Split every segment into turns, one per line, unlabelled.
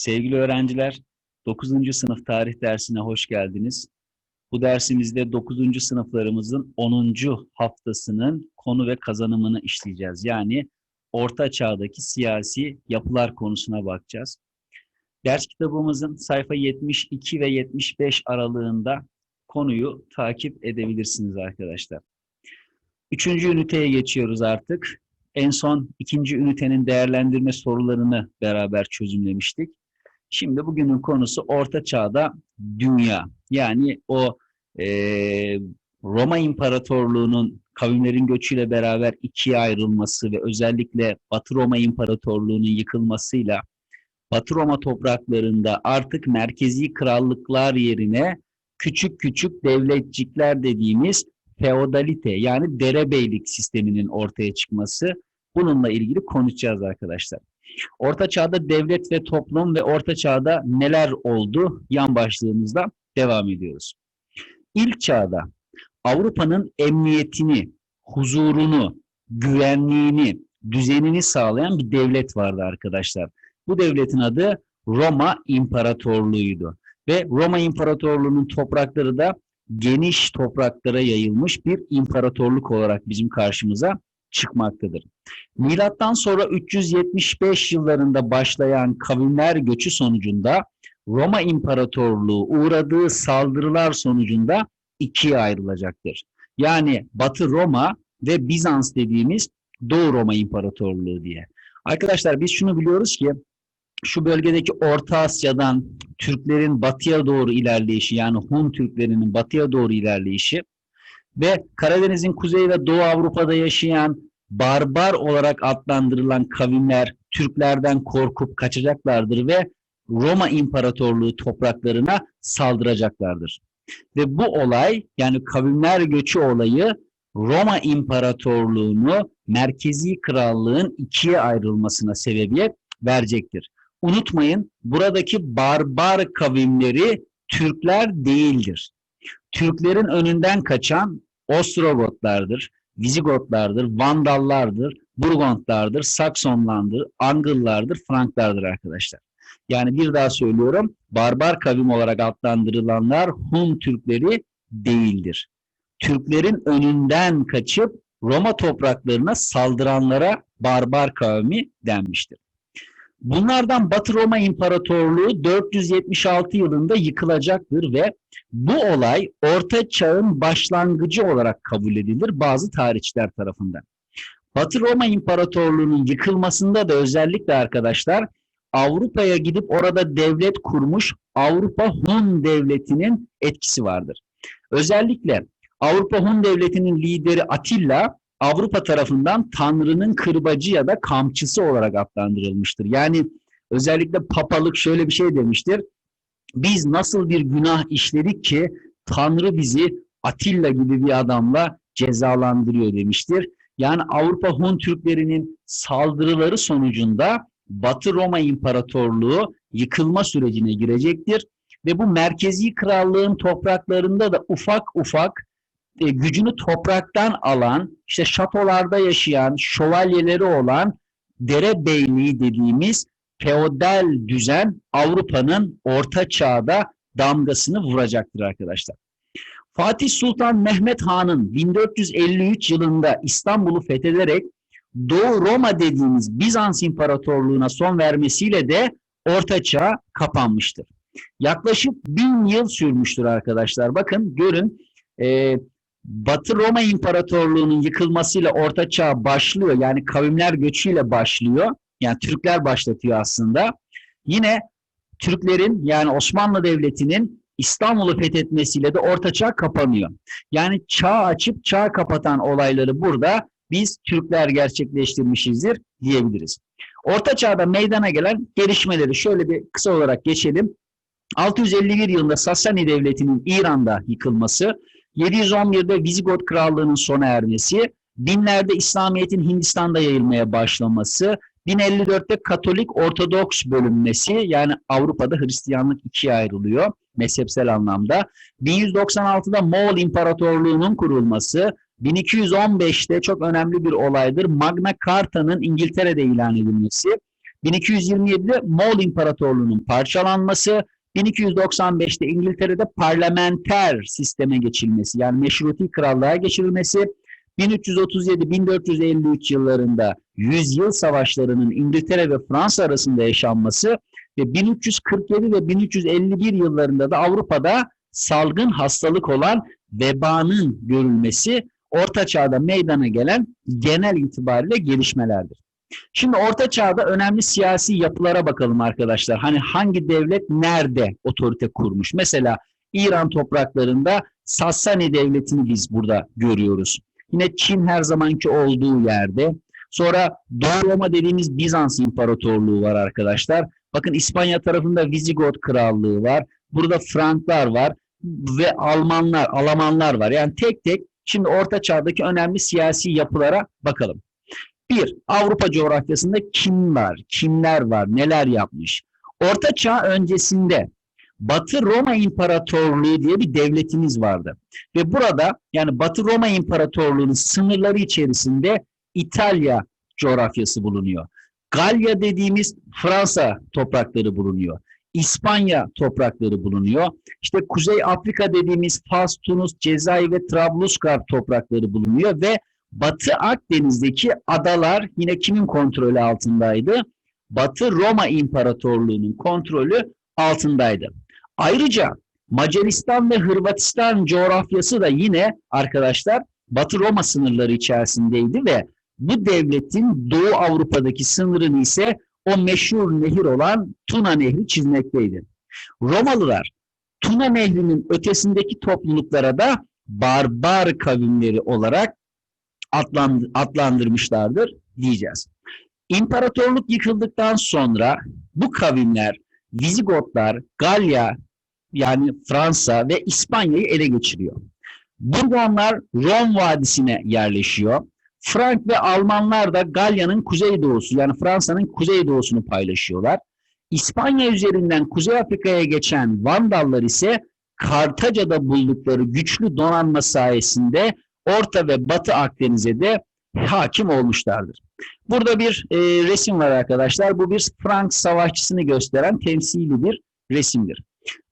Sevgili öğrenciler, 9. sınıf tarih dersine hoş geldiniz. Bu dersimizde 9. sınıflarımızın 10. haftasının konu ve kazanımını işleyeceğiz. Yani Orta Çağ'daki siyasi yapılar konusuna bakacağız. Ders kitabımızın sayfa 72 ve 75 aralığında konuyu takip edebilirsiniz arkadaşlar. Üçüncü üniteye geçiyoruz artık. En son ikinci ünitenin değerlendirme sorularını beraber çözümlemiştik. Şimdi bugünün konusu Orta Çağ'da dünya. Yani o e, Roma İmparatorluğu'nun kavimlerin göçüyle beraber ikiye ayrılması ve özellikle Batı Roma İmparatorluğu'nun yıkılmasıyla Batı Roma topraklarında artık merkezi krallıklar yerine küçük küçük devletcikler dediğimiz feodalite yani derebeylik sisteminin ortaya çıkması bununla ilgili konuşacağız arkadaşlar. Orta Çağ'da devlet ve toplum ve Orta Çağ'da neler oldu yan başlığımızda devam ediyoruz. İlk çağda Avrupa'nın emniyetini, huzurunu, güvenliğini, düzenini sağlayan bir devlet vardı arkadaşlar. Bu devletin adı Roma İmparatorluğu'ydu. Ve Roma İmparatorluğu'nun toprakları da geniş topraklara yayılmış bir imparatorluk olarak bizim karşımıza çıkmaktadır. Milattan sonra 375 yıllarında başlayan kavimler göçü sonucunda Roma İmparatorluğu uğradığı saldırılar sonucunda ikiye ayrılacaktır. Yani Batı Roma ve Bizans dediğimiz Doğu Roma İmparatorluğu diye. Arkadaşlar biz şunu biliyoruz ki şu bölgedeki Orta Asya'dan Türklerin batıya doğru ilerleyişi yani Hun Türklerinin batıya doğru ilerleyişi ve Karadeniz'in kuzey ve Doğu Avrupa'da yaşayan barbar olarak adlandırılan kavimler Türklerden korkup kaçacaklardır ve Roma İmparatorluğu topraklarına saldıracaklardır. Ve bu olay yani kavimler göçü olayı Roma İmparatorluğunu merkezi krallığın ikiye ayrılmasına sebebiyet verecektir. Unutmayın buradaki barbar kavimleri Türkler değildir. Türklerin önünden kaçan Ostrogotlardır, Vizigotlardır, Vandallardır, Burgondlardır, Saksonlardır, Angıllardır, Franklardır arkadaşlar. Yani bir daha söylüyorum, barbar kavim olarak adlandırılanlar Hun Türkleri değildir. Türklerin önünden kaçıp Roma topraklarına saldıranlara barbar kavmi denmiştir. Bunlardan Batı Roma İmparatorluğu 476 yılında yıkılacaktır ve bu olay Orta Çağ'ın başlangıcı olarak kabul edilir bazı tarihçiler tarafından. Batı Roma İmparatorluğu'nun yıkılmasında da özellikle arkadaşlar Avrupa'ya gidip orada devlet kurmuş Avrupa Hun Devleti'nin etkisi vardır. Özellikle Avrupa Hun Devleti'nin lideri Atilla Avrupa tarafından Tanrı'nın kırbacı ya da kamçısı olarak adlandırılmıştır. Yani özellikle papalık şöyle bir şey demiştir. Biz nasıl bir günah işledik ki Tanrı bizi Atilla gibi bir adamla cezalandırıyor demiştir. Yani Avrupa Hun Türklerinin saldırıları sonucunda Batı Roma İmparatorluğu yıkılma sürecine girecektir. Ve bu merkezi krallığın topraklarında da ufak ufak e, gücünü topraktan alan, işte şatolarda yaşayan, şövalyeleri olan derebeyliği dediğimiz feodal düzen Avrupa'nın orta çağda damgasını vuracaktır arkadaşlar. Fatih Sultan Mehmet Han'ın 1453 yılında İstanbul'u fethederek Doğu Roma dediğimiz Bizans İmparatorluğu'na son vermesiyle de Orta Çağ kapanmıştır. Yaklaşık bin yıl sürmüştür arkadaşlar. Bakın görün e, Batı Roma İmparatorluğu'nun yıkılmasıyla Orta Çağ başlıyor. Yani kavimler göçüyle başlıyor. Yani Türkler başlatıyor aslında. Yine Türklerin yani Osmanlı Devleti'nin İstanbul'u fethetmesiyle de Orta Çağ kapanıyor. Yani çağ açıp çağ kapatan olayları burada biz Türkler gerçekleştirmişizdir diyebiliriz. Orta Çağ'da meydana gelen gelişmeleri şöyle bir kısa olarak geçelim. 651 yılında Sasani Devleti'nin İran'da yıkılması, 711'de Vizigot Krallığı'nın sona ermesi, binlerde İslamiyet'in Hindistan'da yayılmaya başlaması, 1054'te Katolik Ortodoks bölünmesi yani Avrupa'da Hristiyanlık ikiye ayrılıyor mezhepsel anlamda. 1196'da Moğol İmparatorluğu'nun kurulması, 1215'te çok önemli bir olaydır Magna Carta'nın İngiltere'de ilan edilmesi, 1227'de Moğol İmparatorluğu'nun parçalanması, 1295'te İngiltere'de parlamenter sisteme geçilmesi yani meşruti krallığa geçirilmesi, 1337-1453 yıllarında yüzyıl savaşlarının İngiltere ve Fransa arasında yaşanması ve 1347 ve 1351 yıllarında da Avrupa'da salgın hastalık olan vebanın görülmesi Orta Çağ'da meydana gelen genel itibariyle gelişmelerdir. Şimdi Orta Çağ'da önemli siyasi yapılara bakalım arkadaşlar. Hani hangi devlet nerede otorite kurmuş? Mesela İran topraklarında Sassani devletini biz burada görüyoruz. Yine Çin her zamanki olduğu yerde. Sonra Doğu Roma dediğimiz Bizans İmparatorluğu var arkadaşlar. Bakın İspanya tarafında Visigot Krallığı var. Burada Franklar var ve Almanlar, Almanlar var. Yani tek tek şimdi Orta Çağ'daki önemli siyasi yapılara bakalım. Bir, Avrupa coğrafyasında kim var, kimler var, neler yapmış? Orta Çağ öncesinde Batı Roma İmparatorluğu diye bir devletimiz vardı. Ve burada yani Batı Roma İmparatorluğu'nun sınırları içerisinde İtalya coğrafyası bulunuyor. Galya dediğimiz Fransa toprakları bulunuyor. İspanya toprakları bulunuyor. İşte Kuzey Afrika dediğimiz Fas, Tunus, Cezayir ve Trablusgarp toprakları bulunuyor ve Batı Akdeniz'deki adalar yine kimin kontrolü altındaydı? Batı Roma İmparatorluğu'nun kontrolü altındaydı. Ayrıca Macaristan ve Hırvatistan coğrafyası da yine arkadaşlar Batı Roma sınırları içerisindeydi ve bu devletin Doğu Avrupa'daki sınırını ise o meşhur nehir olan Tuna Nehri çizmekteydi. Romalılar Tuna Nehri'nin ötesindeki topluluklara da barbar kavimleri olarak adlandırmışlardır diyeceğiz. İmparatorluk yıkıldıktan sonra bu kavimler Vizigotlar, Galya yani Fransa ve İspanya'yı ele geçiriyor. Burgonlar Rom Vadisi'ne yerleşiyor. Frank ve Almanlar da Galya'nın kuzeydoğusu yani Fransa'nın kuzeydoğusunu paylaşıyorlar. İspanya üzerinden Kuzey Afrika'ya geçen Vandallar ise Kartaca'da buldukları güçlü donanma sayesinde Orta ve Batı Akdeniz'e de hakim olmuşlardır. Burada bir e, resim var arkadaşlar. Bu bir Frank savaşçısını gösteren temsili bir resimdir.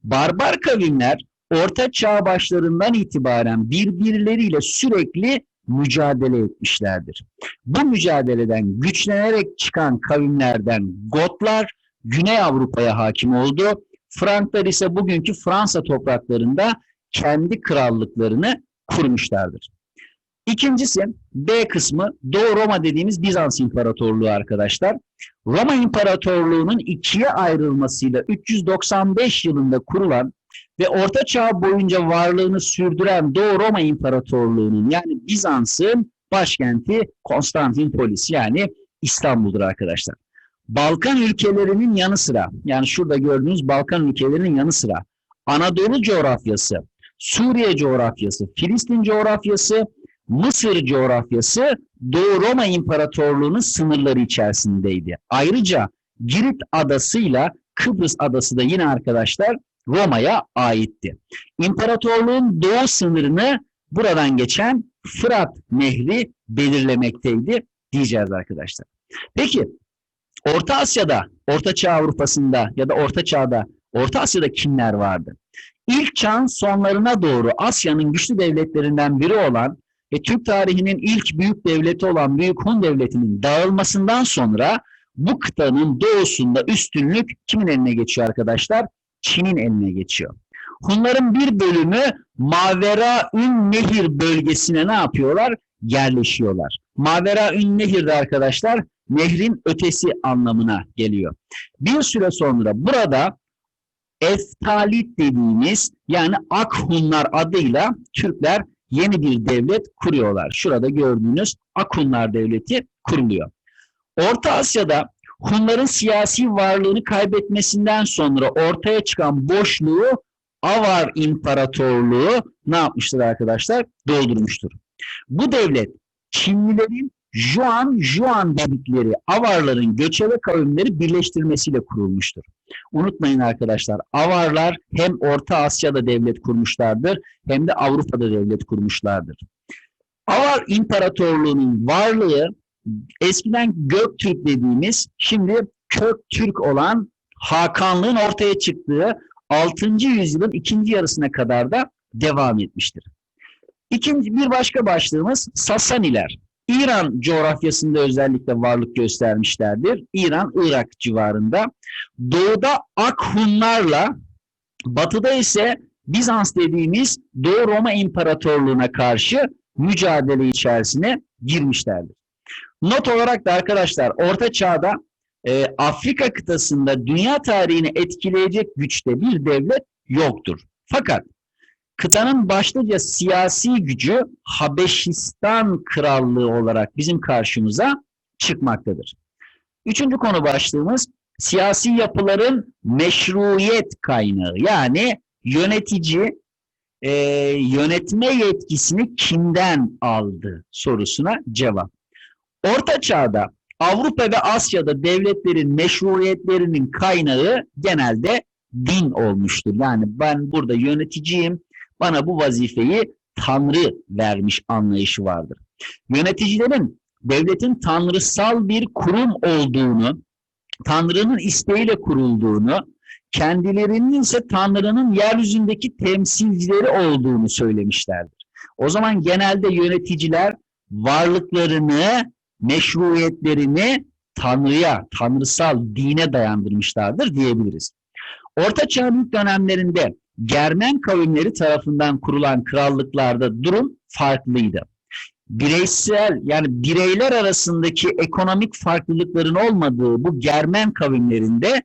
Barbar kavimler Orta Çağ başlarından itibaren birbirleriyle sürekli mücadele etmişlerdir. Bu mücadeleden güçlenerek çıkan kavimlerden Gotlar Güney Avrupa'ya hakim oldu. Franklar ise bugünkü Fransa topraklarında kendi krallıklarını kurmuşlardır. İkincisi B kısmı Doğu Roma dediğimiz Bizans İmparatorluğu arkadaşlar. Roma İmparatorluğu'nun ikiye ayrılmasıyla 395 yılında kurulan ve Orta Çağ boyunca varlığını sürdüren Doğu Roma İmparatorluğu'nun yani Bizans'ın başkenti Konstantinpolis yani İstanbul'dur arkadaşlar. Balkan ülkelerinin yanı sıra yani şurada gördüğünüz Balkan ülkelerinin yanı sıra Anadolu coğrafyası, Suriye coğrafyası, Filistin coğrafyası, Mısır coğrafyası Doğu Roma İmparatorluğu'nun sınırları içerisindeydi. Ayrıca Girit adasıyla Kıbrıs adası da yine arkadaşlar Roma'ya aitti. İmparatorluğun doğu sınırını buradan geçen Fırat Nehri belirlemekteydi diyeceğiz arkadaşlar. Peki Orta Asya'da, Orta Çağ Avrupa'sında ya da Orta Çağ'da, Orta Asya'da kimler vardı? İlk çağın sonlarına doğru Asya'nın güçlü devletlerinden biri olan ve Türk tarihinin ilk büyük devleti olan Büyük Hun Devleti'nin dağılmasından sonra bu kıtanın doğusunda üstünlük kimin eline geçiyor arkadaşlar? Çin'in eline geçiyor. Hunların bir bölümü Mavera Ün Nehir bölgesine ne yapıyorlar? Yerleşiyorlar. Mavera Ün Nehir'de arkadaşlar nehrin ötesi anlamına geliyor. Bir süre sonra burada Eftalit dediğimiz yani Akhunlar adıyla Türkler yeni bir devlet kuruyorlar. Şurada gördüğünüz Akunlar Devleti kuruluyor. Orta Asya'da Hunların siyasi varlığını kaybetmesinden sonra ortaya çıkan boşluğu Avar İmparatorluğu ne yapmıştır arkadaşlar? Doldurmuştur. Bu devlet Çinlilerin Juan Juan dedikleri Avarların göçebe kavimleri birleştirmesiyle kurulmuştur. Unutmayın arkadaşlar Avarlar hem Orta Asya'da devlet kurmuşlardır hem de Avrupa'da devlet kurmuşlardır. Avar İmparatorluğu'nun varlığı eskiden Göktürk dediğimiz şimdi kök Türk olan Hakanlığın ortaya çıktığı 6. yüzyılın ikinci yarısına kadar da devam etmiştir. İkinci bir başka başlığımız Sasaniler. İran coğrafyasında özellikle varlık göstermişlerdir. İran, Irak civarında. Doğuda Akhunlarla, batıda ise Bizans dediğimiz Doğu Roma İmparatorluğu'na karşı mücadele içerisine girmişlerdir. Not olarak da arkadaşlar Orta Çağ'da e, Afrika kıtasında dünya tarihini etkileyecek güçte bir devlet yoktur. Fakat kıtanın başlıca siyasi gücü Habeşistan Krallığı olarak bizim karşımıza çıkmaktadır. Üçüncü konu başlığımız siyasi yapıların meşruiyet kaynağı yani yönetici e, yönetme yetkisini kimden aldı sorusuna cevap. Orta Çağ'da Avrupa ve Asya'da devletlerin meşruiyetlerinin kaynağı genelde din olmuştur. Yani ben burada yöneticiyim, bana bu vazifeyi Tanrı vermiş anlayışı vardır. Yöneticilerin devletin tanrısal bir kurum olduğunu, Tanrı'nın isteğiyle kurulduğunu, kendilerinin ise Tanrı'nın yeryüzündeki temsilcileri olduğunu söylemişlerdir. O zaman genelde yöneticiler varlıklarını, meşruiyetlerini Tanrı'ya, tanrısal dine dayandırmışlardır diyebiliriz. Orta Çağ dönemlerinde Germen kavimleri tarafından kurulan krallıklarda durum farklıydı. Bireysel yani bireyler arasındaki ekonomik farklılıkların olmadığı bu Germen kavimlerinde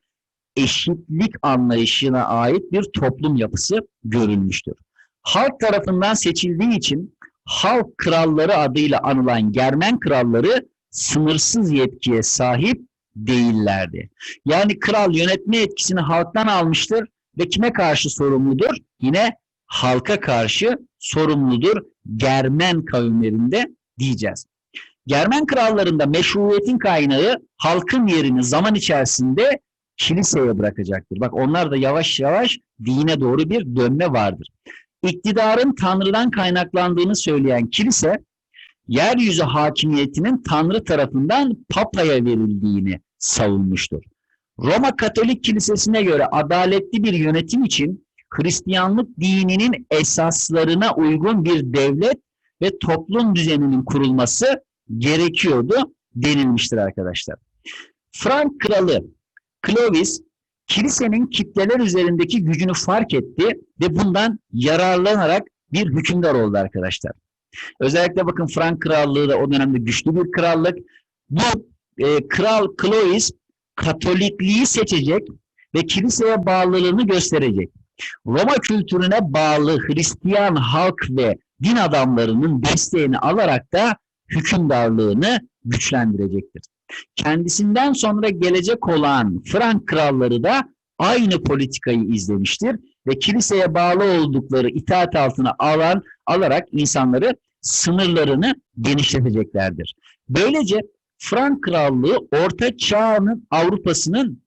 eşitlik anlayışına ait bir toplum yapısı görülmüştür. Halk tarafından seçildiği için halk kralları adıyla anılan Germen kralları sınırsız yetkiye sahip değillerdi. Yani kral yönetme etkisini halktan almıştır ve kime karşı sorumludur? Yine halka karşı sorumludur Germen kavimlerinde diyeceğiz. Germen krallarında meşruiyetin kaynağı halkın yerini zaman içerisinde kiliseye bırakacaktır. Bak onlar da yavaş yavaş dine doğru bir dönme vardır. İktidarın Tanrı'dan kaynaklandığını söyleyen kilise, yeryüzü hakimiyetinin Tanrı tarafından Papa'ya verildiğini savunmuştur. Roma Katolik Kilisesi'ne göre adaletli bir yönetim için Hristiyanlık dininin esaslarına uygun bir devlet ve toplum düzeninin kurulması gerekiyordu denilmiştir arkadaşlar. Frank kralı Clovis kilisenin kitleler üzerindeki gücünü fark etti ve bundan yararlanarak bir hükümdar oldu arkadaşlar. Özellikle bakın Frank krallığı da o dönemde güçlü bir krallık. Bu e, kral Clovis Katolikliği seçecek ve kiliseye bağlılığını gösterecek. Roma kültürüne bağlı Hristiyan halk ve din adamlarının desteğini alarak da hükümdarlığını güçlendirecektir. Kendisinden sonra gelecek olan Frank kralları da aynı politikayı izlemiştir ve kiliseye bağlı oldukları itaat altına alan alarak insanları sınırlarını genişleteceklerdir. Böylece Frank Krallığı Orta Çağ'ın Avrupa'sının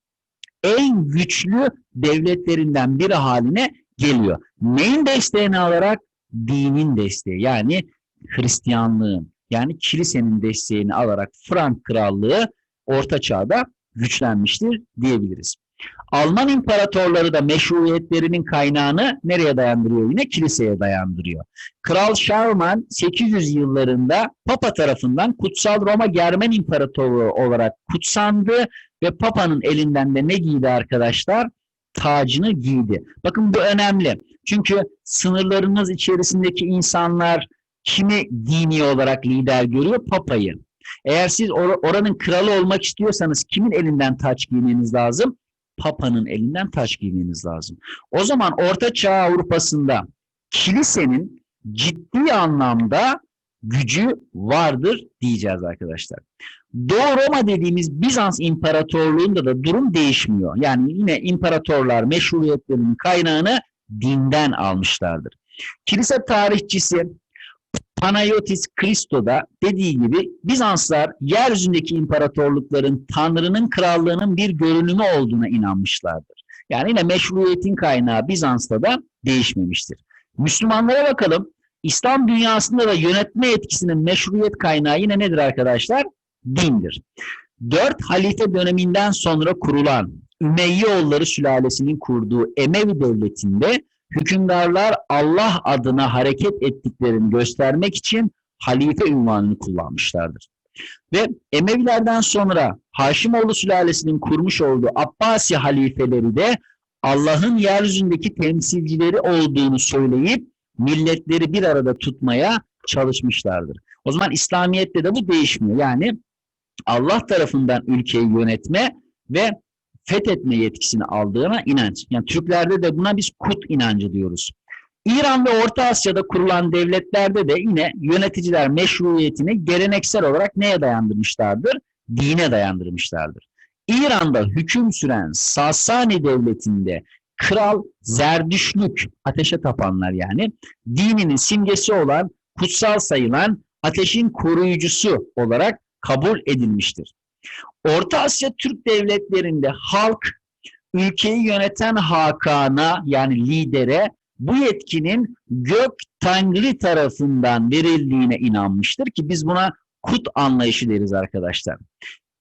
en güçlü devletlerinden biri haline geliyor. Neyin desteğini alarak? Dinin desteği yani Hristiyanlığın yani kilisenin desteğini alarak Frank Krallığı Orta Çağ'da güçlenmiştir diyebiliriz. Alman imparatorları da meşruiyetlerinin kaynağını nereye dayandırıyor? Yine kiliseye dayandırıyor. Kral Şarman 800 yıllarında Papa tarafından Kutsal Roma Germen İmparatoru olarak kutsandı ve Papa'nın elinden de ne giydi arkadaşlar? Tacını giydi. Bakın bu önemli. Çünkü sınırlarınız içerisindeki insanlar kimi dini olarak lider görüyor? Papayı. Eğer siz or oranın kralı olmak istiyorsanız kimin elinden taç giymeniz lazım? Papa'nın elinden taç giymeniz lazım. O zaman Orta Çağ Avrupa'sında kilisenin ciddi anlamda gücü vardır diyeceğiz arkadaşlar. Doğu Roma dediğimiz Bizans İmparatorluğu'nda da durum değişmiyor. Yani yine imparatorlar meşruiyetlerinin kaynağını dinden almışlardır. Kilise tarihçisi Panayotis Christo'da dediği gibi Bizanslar yeryüzündeki imparatorlukların Tanrı'nın krallığının bir görünümü olduğuna inanmışlardır. Yani yine meşruiyetin kaynağı Bizans'ta da değişmemiştir. Müslümanlara bakalım. İslam dünyasında da yönetme etkisinin meşruiyet kaynağı yine nedir arkadaşlar? Dindir. Dört halife döneminden sonra kurulan Ümeyyoğulları sülalesinin kurduğu Emevi devletinde hükümdarlar Allah adına hareket ettiklerini göstermek için halife ünvanını kullanmışlardır. Ve Emevilerden sonra Haşimoğlu sülalesinin kurmuş olduğu Abbasi halifeleri de Allah'ın yeryüzündeki temsilcileri olduğunu söyleyip milletleri bir arada tutmaya çalışmışlardır. O zaman İslamiyet'te de bu değişmiyor. Yani Allah tarafından ülkeyi yönetme ve fethetme yetkisini aldığına inanç. Yani Türklerde de buna biz kut inancı diyoruz. İran ve Orta Asya'da kurulan devletlerde de yine yöneticiler meşruiyetini geleneksel olarak neye dayandırmışlardır? Dine dayandırmışlardır. İran'da hüküm süren Sasani devletinde kral Zerdüşlük, ateşe tapanlar yani, dininin simgesi olan, kutsal sayılan ateşin koruyucusu olarak kabul edilmiştir. Orta Asya Türk devletlerinde halk ülkeyi yöneten hakana yani lidere bu yetkinin gök tangri tarafından verildiğine inanmıştır ki biz buna kut anlayışı deriz arkadaşlar.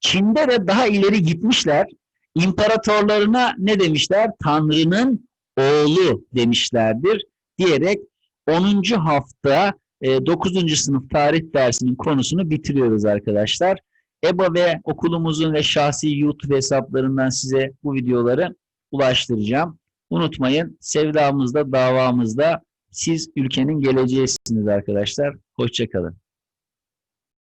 Çin'de de daha ileri gitmişler. İmparatorlarına ne demişler? Tanrı'nın oğlu demişlerdir diyerek 10. hafta 9. sınıf tarih dersinin konusunu bitiriyoruz arkadaşlar. EBA ve okulumuzun ve şahsi YouTube hesaplarından size bu videoları ulaştıracağım. Unutmayın sevdamızda, davamızda siz ülkenin geleceğisiniz arkadaşlar. Hoşçakalın.